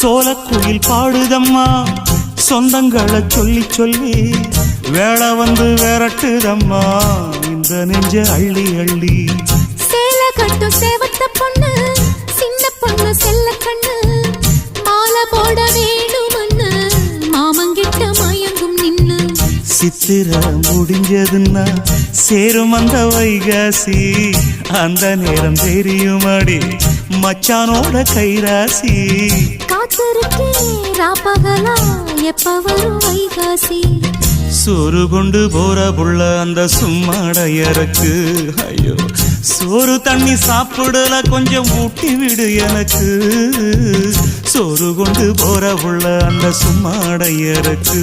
சோலக்குயில் பாடுதம்மா சொந்தங்களை சொல்லி சொல்லி வேலை வந்து விரட்டுதம்மா இந்த நெஞ்ச அள்ளி அள்ளி. சேல கட்டும் சேவத்த பொண்ணு சித்திர முடிஞ்சதுன்னா சேரும் அந்த வைகாசி. அந்த நேரம் தெரியுமாடி மச்சானோட கைராசி. காத்திருக்கே ராப்பகலா எப்ப வரும் வைகாசி? சோறு கொண்டு போற புள்ள அந்த சும்மாடையறக்கு ஐயோ சோறு தண்ணி சாப்பிடல கொஞ்சம் ஊட்டி விடு எனக்கு. சோறு கொண்டு போற புள்ள அந்த சும்மாடையறக்கு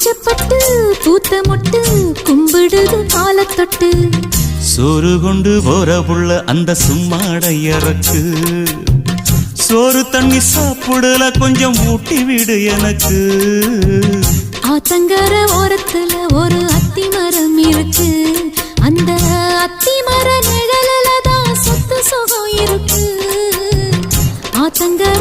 கூச்சப்பட்டு பூத்த மொட்டு கும்பிடுது கால தொட்டு சோறு கொண்டு போற புள்ள அந்த சும்மாடையறக்கு சோறு தண்ணி சாப்பிடல கொஞ்சம் ஊட்டி விடு எனக்கு. ஆத்தங்கர ஓரத்துல ஒரு அத்தி மரம் இருக்கு. அந்த அத்தி மர நிழல தான் சொத்து சுகம் இருக்கு. ஆத்தங்கர